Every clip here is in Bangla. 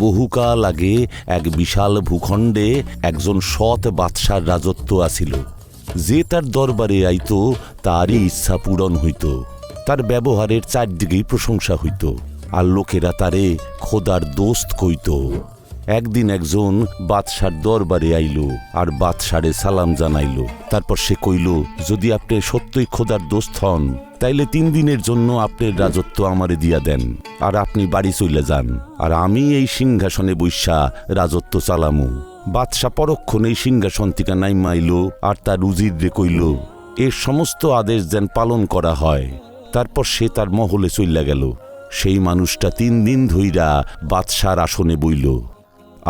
বহুকাল আগে এক বিশাল ভূখণ্ডে একজন সৎ বাদশার রাজত্ব আসিল যে তার দরবারে আইত, তারই ইচ্ছা পূরণ হইত। তার ব্যবহারের চারদিকেই প্রশংসা হইত। আর লোকেরা তারে খোদার দোস্ত কইত। একদিন একজন বাদশার দরবারে আইল আর বাদশারে সালাম জানাইল। তারপর সে কইল, যদি আপনি সত্যই খোদার দোস্ত হন, তাইলে তিন দিনের জন্য আপনার রাজত্ব আমারে দিয়া দেন, আর আপনি বাড়ি চলে যান, আর আমি এই সিংহাসনে বৈশা রাজত্ব চালামু। বাদশা পরক্ষণেই সিংহাসন থেকে নাইমাইল আর তার উজির রে কইল এর সমস্ত আদেশ যেন পালন করা হয়। তারপর সে তার মহলে চইলা গেল। সেই মানুষটা তিন দিন ধইরা বাদশার আসনে বইল।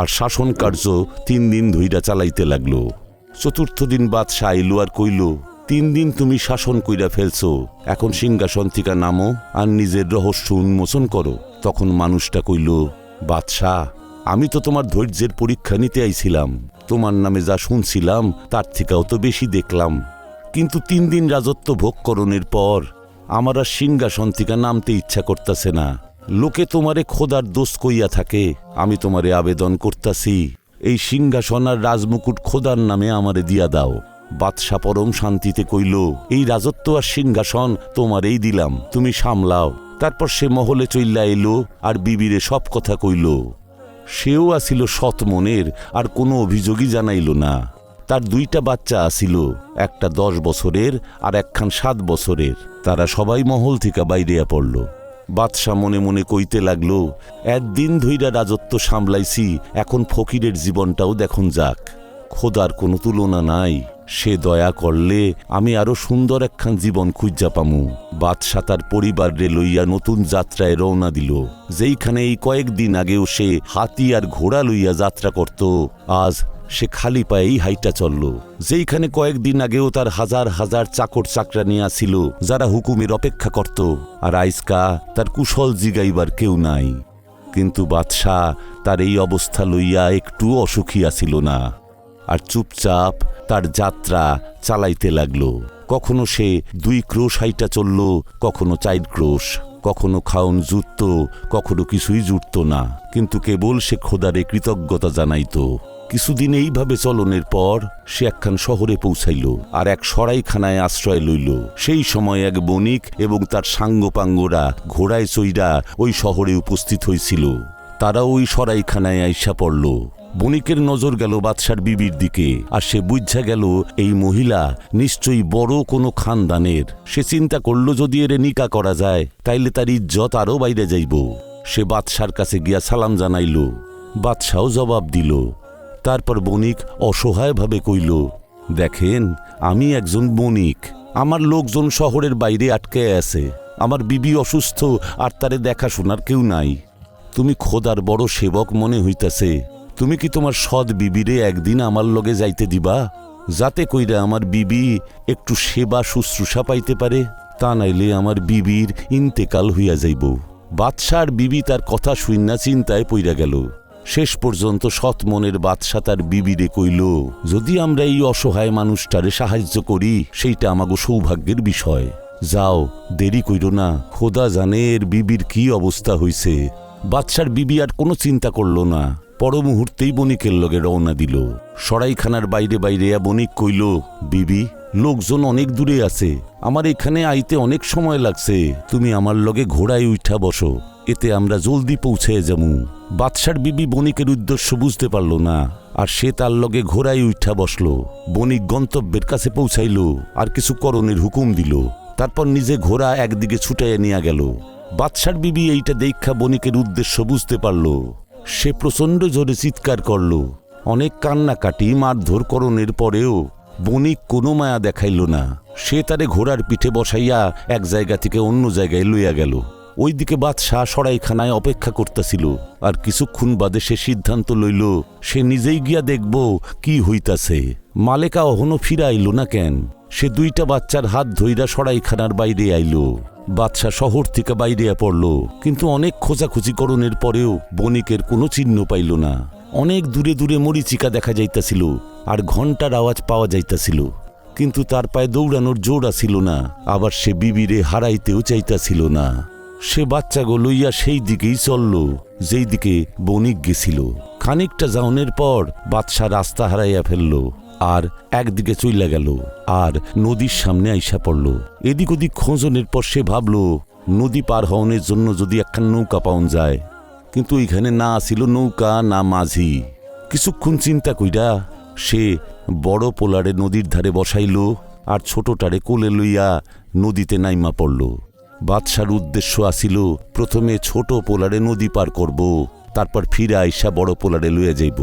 আর শাসন কার্য তিন দিন ধইরা চালাইতে লাগল। চতুর্থ দিন বাদশাহ আইলো আর কইল, তিন দিন তুমি শাসন কইরা ফেলছো, এখন সিংহাসন থিকা নামো আর নিজের রহস্য উন্মোচন করো। তখন মানুষটা কইল, বাদশাহ, আমি তো তোমার ধৈর্যের পরীক্ষা নিতে আইছিলাম। তোমার নামে যা শুনছিলাম, তার থেকেও তো বেশি দেখলাম। কিন্তু তিন দিন রাজত্ব ভোগ করণের পর আমার আর সিংহাসন থেকে নামতে ইচ্ছা করতেছে না। লোকে তোমারে খোদার দোষ কইয়া থাকে, আমি তোমারে আবেদন করতাছি। এই সিংহাসন আর রাজমুকুট খোদার নামে আমারে দিয়া দাও। বাদশা পরম শান্তিতে কইল, এই রাজত্ব আর সিংহাসন তোমারেই দিলাম, তুমি সামলাও। তারপর সে মহলে চইল্লা এলো আর বিবিরে সব কথা কইল। সেও আসিল সৎ মনের আর কোনো অভিযোগই জানাইল না। তার দুইটা বাচ্চা আসিল, একটা দশ বছরের আর একখান সাত বছরের। তারা সবাই মহল থেকে বাইরিয়া পড়ল। বাদশা মনে মনে কইতে লাগল, একদিন ধৈরা রাজত্ব সামলাইছি, এখন ফকিরের জীবনটাও দেখুন যাক। খোদার কোনো তুলনা নাই। সে দয়া করলে আমি আরও সুন্দর একখান জীবন খুঁজা পামু। বাদশা তার পরিবার রে লইয়া নতুন যাত্রায় রওনা দিল। যেইখানে এই কয়েকদিন আগেও সে হাতি আর ঘোড়া লইয়া যাত্রা করত, আজ সে খালি পায়েই হাইটা চলল। যেইখানে কয়েকদিন আগেও তার হাজার হাজার চাকর চাকরা নিয়ে আসিল যারা হুকুমের অপেক্ষা করত, আর আইসকা তার কুশল জিগাইবার কেউ নাই। কিন্তু বাদশাহ তার এই অবস্থা লইয়া একটু অসুখী আসিল না। আর চুপচাপ তার যাত্রা চালাইতে লাগল। কখনো সে দুই ক্রোশ হাইটা চলল, কখনো চাইর ক্রোশ, কখনো খাউন জুটত, কখনো কিছুই জুটত না। কিন্তু কেবল সে খোদারে কৃতজ্ঞতা জানাইত। কিছুদিন এইভাবে চলনের পর সে একখান শহরে পৌঁছাইল আর এক সরাইখানায় আশ্রয় লইল। সেই সময় এক বণিক এবং তার সাঙ্গপাঙ্গরা ঘোড়ায় চইরা ওই শহরে উপস্থিত হয়েছিল তারা ওই সরাইখানায় আইসা পড়ল। বণিকের নজর গেল বাদশার বিবির দিকে, আর সে বুঝা গেল এই মহিলা নিশ্চয়ই বড় কোনো খানদানের। সে চিন্তা করল যদি এর নিকা করা যায়, তাইলে তার ইজ্জত আরও বাইরে যাইব। সে বাদশার কাছে গিয়া সালাম জানাইল। বাদশাও জবাব দিল। তারপর বণিক অসহায়ভাবে কইল, দেখেন, আমি একজন বণিক। আমার লোকজন শহরের বাইরে আটকে আছে। আমার বিবি অসুস্থ, আর তারে দেখাশোনার কেউ নাই। তুমি খোদার বড় সেবক মনে হইতাছে। তুমি কি তোমার সৎ বিবিরে একদিন আমার লগে যাইতে দিবা? যাতে কইরা আমার বিবি একটু সেবা শুশ্রূষা পাইতে পারে, তা নাইলে আমার বিবির ইন্তেকাল হইয়া যাইব। বাদশার বিবি তার কথা শুইনা চিন্তায় পইরা গেল। শেষ পর্যন্ত সৎ মনের বাদশা তার বিবিরে কইল, যদি আমরা এই অসহায় মানুষটারে সাহায্য করি, সেইটা আমাগো সৌভাগ্যের বিষয়। যাও, দেরি কইর না, খোদা জানে এর বিবির কি অবস্থা হইছে। বাদশার বিবি আর কোনো চিন্তা করল না। পর মুহূর্তেই বণিকের লগে রওনা দিল। সরাইখানার বাইরে বাইরে বণিক কইল, বিবি, লোকজন অনেক দূরে আছে। আমার এখানে আইতে অনেক সময় লাগছে। তুমি আমার লগে ঘোড়ায় উঠা বসো। এতে আমরা জলদি পৌঁছে যামু। বাদশার বিবি বণিকের উদ্দেশ্য বুঝতে পারল না, আর সে তার লগে ঘোড়ায় উঠা বসল। বণিক গন্তব্যের কাছে পৌঁছাইল, আর কিছু করণের হুকুম দিল। তারপর নিজে ঘোড়া একদিকে ছুটাইয়া নিয়ে গেল। বাদশার বিবি এইটা দেখা বণিকের উদ্দেশ্য বুঝতে পারল। সে প্রচণ্ড জোরে চিৎকার করল। অনেক কান্নাকাটি, মারধর করণের পরেও বণিক কোনো মায়া দেখাইল না। সে তারে ঘোড়ার পিঠে বসাইয়া এক জায়গা থেকে অন্য জায়গায় লইয়া গেল। ওইদিকে বাদশাহ সরাইখানায় অপেক্ষা করতেছিল, আর কিছুক্ষণ বাদে সে সিদ্ধান্ত লইল, সে নিজেই গিয়া দেখব কি হইতাছে। মালেকা অহনো ফিরা আইল না কেন? সে দুইটা বাচ্চার হাত ধইরা সরাইখানার বাইরে আইল। বাদশাহ শহর থেকে বাইরে পড়ল, কিন্তু অনেক খোঁজাখুঁজি করণের পরেও বণিকের কোনো চিহ্ন পাইল না। অনেক দূরে দূরে মরিচিকা দেখা যাইতাছিল, আর ঘণ্টার আওয়াজ পাওয়া যাইতাছিল। কিন্তু তার পায়ে দৌড়ানোর জোর আসিল না, আবার সে বিবিরে হারাইতেও চাইতাছিল না। সে বাচ্চাগো লইয়া সেই দিকেই চলল, যেই দিকে বণিক গেছিল। খানিকটা যাওনের পর বাদশাহ রাস্তা হারাইয়া ফেলল আর একদিকে চইলা গেল আর নদীর সামনে আইসা পড়ল। এদিক ওদিক খোঁজনের পর সে ভাবল, নদী পার হওয়ানোর জন্য যদি একখান নৌকা পাওয়া যায়। কিন্তু এখানে না আসিল নৌকা, না মাঝি। কিছুক্ষণ চিন্তা কইরা সে বড় পোলারে নদীর ধারে বসাইল আর ছোটটারে কোলে লইয়া নদীতে নাইমা পড়ল। বাদশার উদ্দেশ্য আসিল, প্রথমে ছোট পোলারে নদী পার করব, তারপর ফিরে আইসা বড় পোলারে লইয়া যাইব।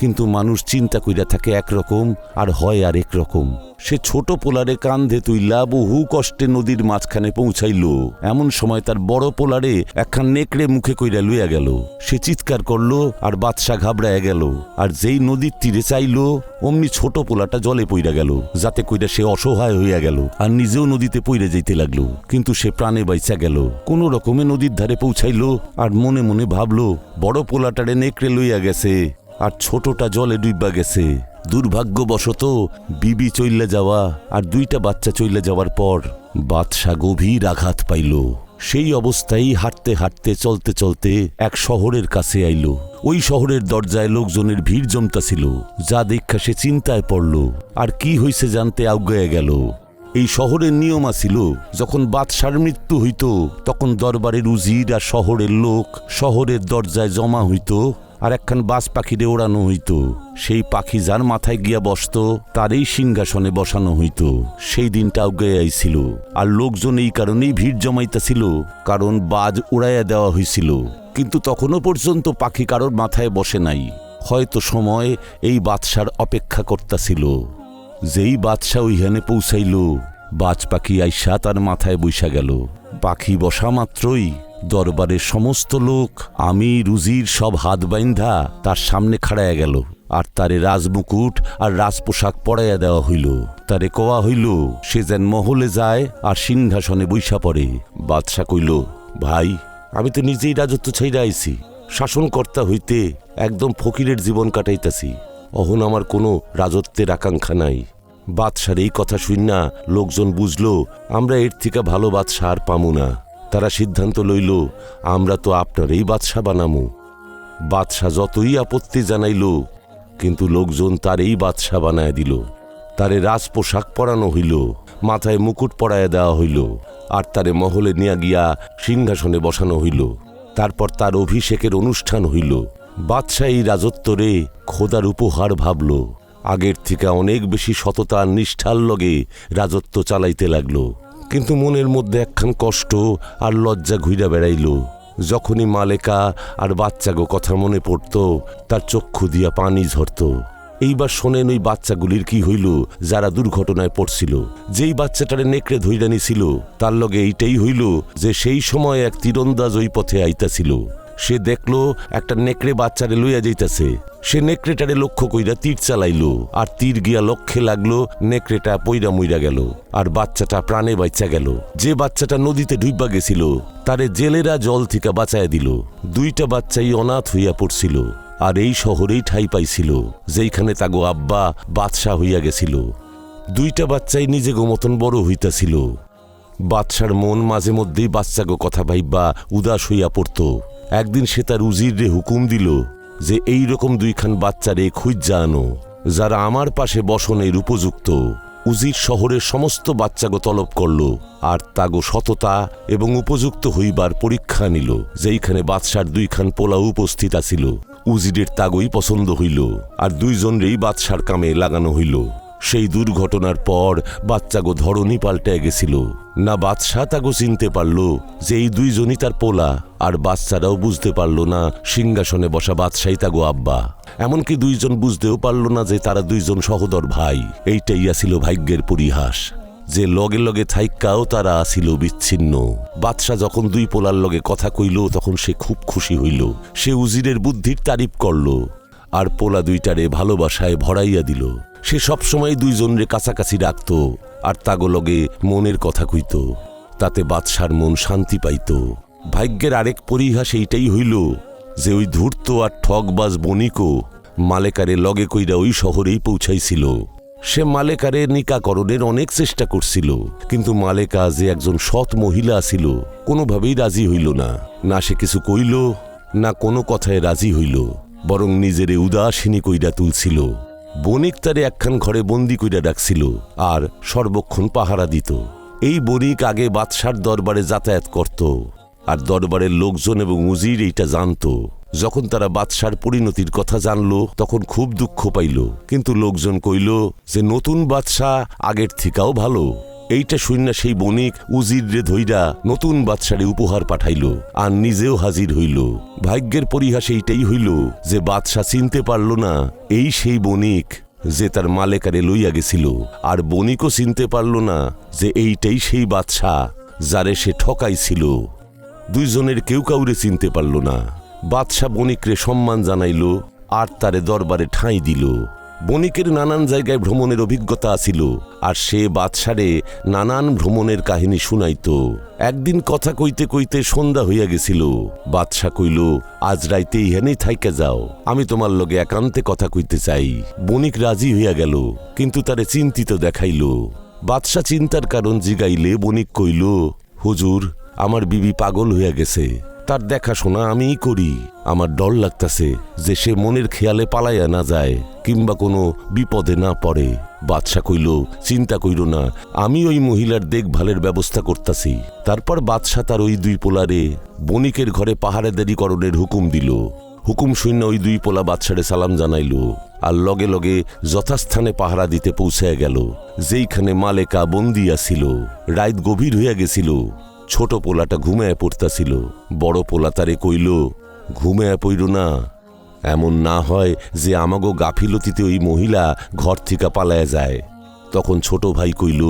কিন্তু মানুষ চিন্তা কইরা থাকে একরকম আর হয় আর এক রকম সে ছোট পোলারে কান্ধে তুইলা বহু কষ্টে নদীর মাঝখানে পৌঁছাইল। এমন সময় তার বড় পোলারে একখান নেকড়ে মুখে কইরা লইয়া গেল। সে চিৎকার করল আর বাদশা ঘাবড়ায় গেল। আর যেই নদীর তীরে চাইল, অমনি ছোট পোলাটা জলে পইরা গেল, যাতে কইরা সে অসহায় হইয়া গেল আর নিজেও নদীতে পইরে যাইতে লাগল। কিন্তু সে প্রাণে বাইচা গেল। কোনো রকমে নদীর ধারে পৌঁছাইল আর মনে মনে ভাবল, বড় পোলাটারে নেকড়ে লইয়া গেছে। আর ছোটটা জলে ডুইবা গেছে। দুর্ভাগ্যবশত বিবি চইল্লা যাওয়া আর দুইটা বাচ্চা চইল্লা যাওয়ার পর বাদশা গভীর আঘাত পাইল। সেই অবস্থায় হাঁটতে হাঁটতে চলতে চলতে এক শহরের কাছে আইল। ওই শহরের দরজায় লোকজনের ভিড় জমতাছিল, যা দেখা সে চিন্তায় পড়ল, আর কি হইছে জানতে আজ্ঞায় গেল। এই শহরের নিয়ম আছিল, যখন বাদশার মৃত্যু হইত, তখন দরবারের উজির আর শহরের লোক শহরের দরজায় জমা হইত আর একখান বাস পাখিরে ওড়ানো হইত। সেই পাখি যার মাথায় গিয়া বসত, তারই সিংহাসনে বসানো হইত। সেই দিনটা অজ্ঞায় আইছিল। আর লোকজন এই কারণেই ভিড় জমাইতাছিল, কারণ বাজ উড়াইয়া দেওয়া হইছিল। কিন্তু তখনও পর্যন্ত পাখি কারোর মাথায় বসে নাই। হয়তো সময় এই বাদশার অপেক্ষা করতাছিল। যেই বাদশাহ ওইখানে পৌঁছাইল, বাজ পাখি আইসা তার মাথায় বৈশা গেল। পাখি বসা মাত্রই দরবারের সমস্ত লোক আমি, রুজির সব হাত বাইন্ধা, তার সামনে খাড়াইয়া গেল। আর তারে রাজমুকুট আর রাজপোশাক পরাইয়া দেওয়া হইল। তারে কোয়া হইল, সে যেন মহলে যায় আর সিংহাসনে বৈশা পড়ে। বাদশা কইল, ভাই, আমি তো নিজেই রাজত্ব ছাইরা আইছি। শাসনকর্তা হইতে একদম ফকিরের জীবন কাটাইতাছি। অহন আমার কোনো রাজত্বের আকাঙ্ক্ষা নাই। বাদশার এই কথা শুননা লোকজন বুঝল, আমরা এর থেকে ভালো বাদশাহ আর পামু না। তারা সিদ্ধান্ত লইল, আমরা তো আপনার এই বাদশাহ বানামু। বাদশাহ যতই আপত্তি জানাইল, কিন্তু লোকজন তার এই বাদশাহ বানায় দিল। তারে রাজপোশাক পরানো হইল, মাথায় মুকুট পরাইয়া দেওয়া হইল, আর তারে মহলে নিয়া গিয়া সিংহাসনে বসানো হইল। তারপর তার অভিষেকের অনুষ্ঠান হইল। বাদশাহ এই রাজত্বরে খোদার উপহার ভাবল। আগের থেকে অনেক বেশি সততা নিষ্ঠার লগে রাজত্ব চালাইতে লাগল। কিন্তু মনের মধ্যে একখান কষ্ট আর লজ্জা ঘুইরা বেড়াইল। যখনই মালেকা আর বাচ্চাগো কথা মনে পড়ত, তার চক্ষু দিয়া পানি ঝরত। এইবার শোনেন ওই বাচ্চাগুলির কি হইল, যারা দুর্ঘটনায় পড়ছিল। যেই বাচ্চাটারে নেকড়ে ধৈরানি ছিল তার লগে এইটাই হইল যে সেই সময় এক তীরন্দাজ ওই পথে আইতাছিল। সে দেখল একটা নেকড়ে বাচ্চারে লইয়া যাইতাছে। সে নেকড়েটারে লক্ষ্য কইরা তীর চালাইল, আর তীর গিয়া লক্ষ্যে লাগল নেকড়েটা পইরা মইরা গেল, আর বাচ্চাটা প্রাণে বাইচা গেল। যে বাচ্চাটা নদীতে ডুইবা গেছিল, তারে জেলেরা জল থেকে বাঁচায় দিল। দুইটা বাচ্চাই অনাথ হইয়া পড়ছিল, আর এই শহরেই ঠাই পাইছিল, যেইখানে তাগো আব্বা বাদশাহ হইয়া গেছিল। দুইটা বাচ্চাই নিজে মতন বড় হইতাছিল। বাদশার মন মাঝে মধ্যেই বাচ্চাগো কথা ভাইবা উদাস হইয়া পড়ত। একদিন সে তার উজির হুকুম দিল যে এই রকম দুইখান বাচ্চারে খুঁজা আনো যারা আমার পাশে বসনের উপযুক্ত। উজির শহরের সমস্ত বাচ্চাগো তলব করল আর তাগো সততা এবং উপযুক্ত হইবার পরীক্ষা নিল, যেইখানে বাদশার দুইখান পোলা উপস্থিত আছিল। উজিরের তাগই পছন্দ হইল আর দুইজনরেই বাদশার কামে লাগানো হইল। সেই দুর্ঘটনার পর বাচ্চাগো ধরনী পাল্টে গেছিল। না বাদশাহ তাগো চিনতে পারল যে এই দুইজনই তার পোলা, আর বাচ্চারাও বুঝতে পারল না সিংহাসনে বসা বাদশাহী তাগো আব্বা। এমনকি দুইজন বুঝতেও পারল না যে তারা দুইজন সহোদর ভাই। এইটাই আসিল ভাগ্যের পরিহাস। যে লগে লগে থাইক্কাও তারা আসিল বিচ্ছিন্ন। বাদশাহ যখন দুই পোলার লগে কথা কইল, তখন সে খুব খুশি হইল। সে উজিরের বুদ্ধির তারিফ করল। আর পোলা দুইটারে ভালোবাসায় ভরাইয়া দিল। সে সবসময় দুইজনরে কাছাকাছি রাখত আর তাগোলগে মনের কথা কইত। তাতে বাদশার মন শান্তি পাইত। ভাগ্যের আরেক পরিহাস এইটাই হইল যে ওই ধূর্ত আর ঠকবাজ বণিকও মালেকারে লগে কইরা ওই শহরেই পৌঁছাইছিল। সে মালেকারে নিকাকরণের অনেক চেষ্টা করছিল, কিন্তু মালেকা যে একজন সৎ মহিলা ছিল কোনোভাবেই রাজি হইল না। না সে কিছু কইল, না কোনো কথায় রাজি হইল। বরং নিজেরে উদাসীনী কইরা তুলছিল। বণিক তারে একখান ঘরে বন্দি কইরা রাখছিল আর সর্বক্ষণ পাহারা দিত। এই বণিক আগে বাদশার দরবারে যাতায়াত করত আর দরবারের লোকজন এবং উজির এইটা জানত। যখন তারা বাদশার পরিণতির কথা জানল, তখন খুব দুঃখ পাইল। কিন্তু লোকজন কইল যে, নতুন বাদশাহ আগের থেকেও ভালো। এইটা শূন্য সেই বণিক উজিরে ধইরা নতুন বাদশারে উপহার পাঠাইল, আর নিজেও হাজির হইল। ভাগ্যের পরিহাস এইটাই হইল যে বাদশাহ চিনতে পারল না এই সেই বণিক যে তার মালেকারে লইয়া গেছিল, আর বণিকও চিনতে পারল না যে এইটাই সেই বাদশাহ যারে সে ঠকাইছিল। দুইজনের কেউ কাউরে চিনতে পারল না। বাদশাহ বণিকরে সম্মান জানাইল, আর তারে দরবারে ঠাঁই দিল। বণিকের নানান জায়গায় ভ্রমণের অভিজ্ঞতা আছিল, আর সে বাদশারে নানান ভ্রমণের কাহিনী শুনাইত। একদিন কথা কইতে কইতে সন্ধ্যা হইয়া গেছিল। বাদশাহ কইল, আজ রাইতে ইহানেই থাইকে যাও, আমি তোমার লগে একান্তে কথা কইতে চাই। বণিক রাজি হইয়া গেল, কিন্তু তারে চিন্তিত দেখাইল। বাদশাহ চিন্তার কারণ জিগাইলে বণিক কইল, হুজুর, আমার বিবি পাগল হইয়া গেছে। তার দেখাশোনা আমিই করি। আমার ডর লাগতাছে যে সে মনের খেয়ালে পালাইয়া না যায় কিংবা কোনো বিপদে না পড়ে। বাদশা কইল, চিন্তা কইল না, আমি ওই মহিলার দেখভালের ব্যবস্থা করতাছি। তারপর বাদশা তার ওই দুই পোলারে বণিকের ঘরে পাহাড়েদারিকরণের হুকুম দিল। হুকুম শূন্য ওই দুই পোলা বাদশারে সালাম জানাইল আর লগে লগে যথাস্থানে পাহারা দিতে পৌঁছায় গেল, যেইখানে মালেকা বন্দিয়া ছিল রাইত গভীর হইয়া গেছিল। ছোট পোলাটা ঘুমায় পড়তাছিল। বড় পোলা তারে কইল, ঘুমায় পইর না। এমন না হয় যে আমাগো গাফিলতিতে ওই মহিলা ঘর থেকে পালায় যায়। তখন ছোট ভাই কইল,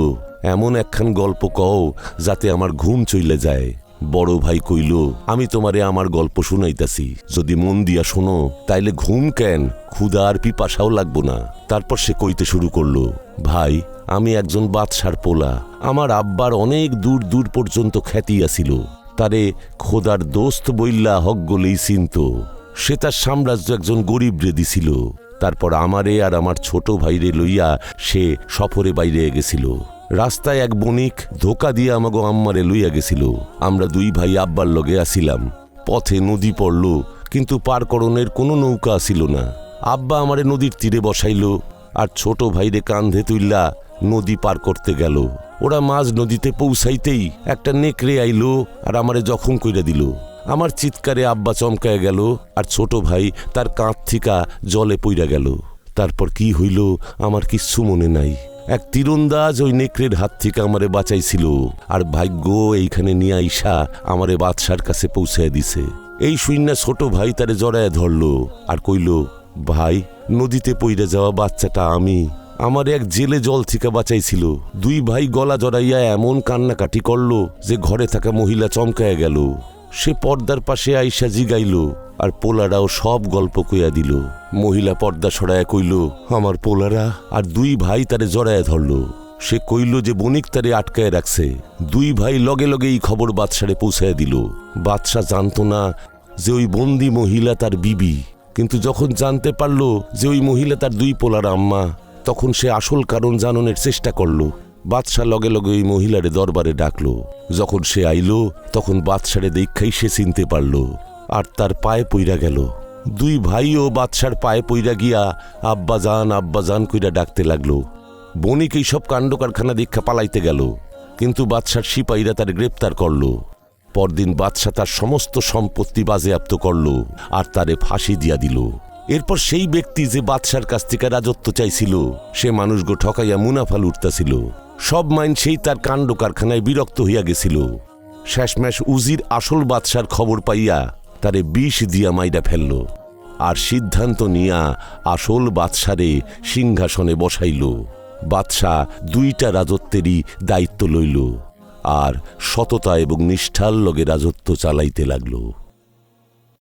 এমন একখান গল্প কও যাতে আমার ঘুম চইলে যায়। বড় ভাই কইল, আমি তোমারে আমার গল্প শুনাইতাছি। যদি মন দিয়া শোনো, তাইলে ঘুম কেন? ক্ষুদা আর পিপাসাও লাগবো না। তারপর সে কইতে শুরু করল, ভাই, আমি একজন বাদশার পোলা। আমার আব্বার অনেক দূর দূর পর্যন্ত খ্যাতি আছিল। তারে খোদার দোস্ত বইল্লা হক গলেই চিনত। সে তার সাম্রাজ্য একজন গরিব রে দিছিল তারপর আমারে আর আমার ছোট ভাইরে লইয়া সে সফরে বাইরে গেছিল। রাস্তায় এক বণিক ধোকা দিয়ে আমাগো আম্মারে লইয়া গেছিল। আমরা দুই ভাই আব্বার লগে আসিলাম। পথে নদী পড়ল, কিন্তু পারকরণের কোনো নৌকা আসিল না। আব্বা আমারে নদীর তীরে বসাইল আর ছোট ভাইরে কান্ধে তুইল্লা নদী পার করতে গেল। ওরা মাঝ নদীতে পৌঁছাইতেই একটা নেকড়ে আইল আর আমারে জখম কইরা দিল। আমার চিৎকারে আব্বা চমকায় গেল আর ছোট ভাই তার কাঁধ থিকা জলে পইরা গেল। তারপর কি হইল আমার কিচ্ছু মনে নাই। এক তীরন্দাজ ওই নেকড়ের হাত থেকে আমারে বাঁচাইছিল। আর ভাগ্য এইখানে নিয়ে আইসা আমারে বাদশার কাছে পৌঁছায় দিছে। এই শুইনা ছোট ভাই তারে জড়ায় ধরলো আর কইল, ভাই, নদীতে পইরা যাওয়া বাচ্চাটা আমি। আমার এক জেলে জল থেকে বাঁচাইছিল। দুই ভাই গলা জড়াইয়া এমন কান্নাকাটি করল যে ঘরে থাকা মহিলা চমকায় গেল। সে পর্দার পাশে আইসা জিগাইল আর পোলারাও সব গল্প কইয়া দিল। মহিলা পর্দা সরায় কইল, আমার পোলারা আর দুই ভাই তারে জড়ায় ধরল। সে কইল যে বণিক তারে আটকায় রাখছে। দুই ভাই লগে লগে এই খবর বাদশারে পৌঁছায় দিল। বাদশাহ জানতো না যে ওই বন্দি মহিলা তার বিবি। কিন্তু যখন জানতে পারল যে ওই মহিলা তার দুই পোলার আম্মা, তখন সে আসল কারণ জাননের চেষ্টা করল। বাদশাহ লগে লগে ওই মহিলারে দরবারে ডাকল। যখন সে আইল, তখন বাদশারে দেখাই সে চিনতে পারল। আর তার পায়ে পইরা গেল। দুই ভাইও বাদশার পায়ে পইরা গিয়া আব্বা যান আব্বা যান কইরা ডাকতে লাগল। বণিক এইসব কাণ্ড কারখানা দীক্ষা পালাইতে গেল। কিন্তু বাদশার সিপাহীরা তার গ্রেপ্তার করল। পরদিন বাদশাহ তার সমস্ত সম্পত্তি বাজেয়াপ্ত করল আর তারে ফাঁসি দিয়া দিল। এরপর সেই ব্যক্তি যে বাদশার কাছ থেকে রাজত্ব চাইছিল, সে মানুষগো ঠকাইয়া মুনাফা লুটতাছিল। সব মাইন সেই তার কাণ্ড কারখানায় বিরক্ত হইয়া গেছিল। শেষমেশ উজির আসল বাদশার খবর পাইয়া তারে বিষ দিয়া মাইরা ফেলল আর সিদ্ধান্ত নিয়া আসল বাদশারে সিংহাসনে বসাইল। বাদশাহ দুইটা রাজত্বেরই দায়িত্ব লইল আর সততা এবং নিষ্ঠার লগে রাজত্ব চালাইতে লাগল।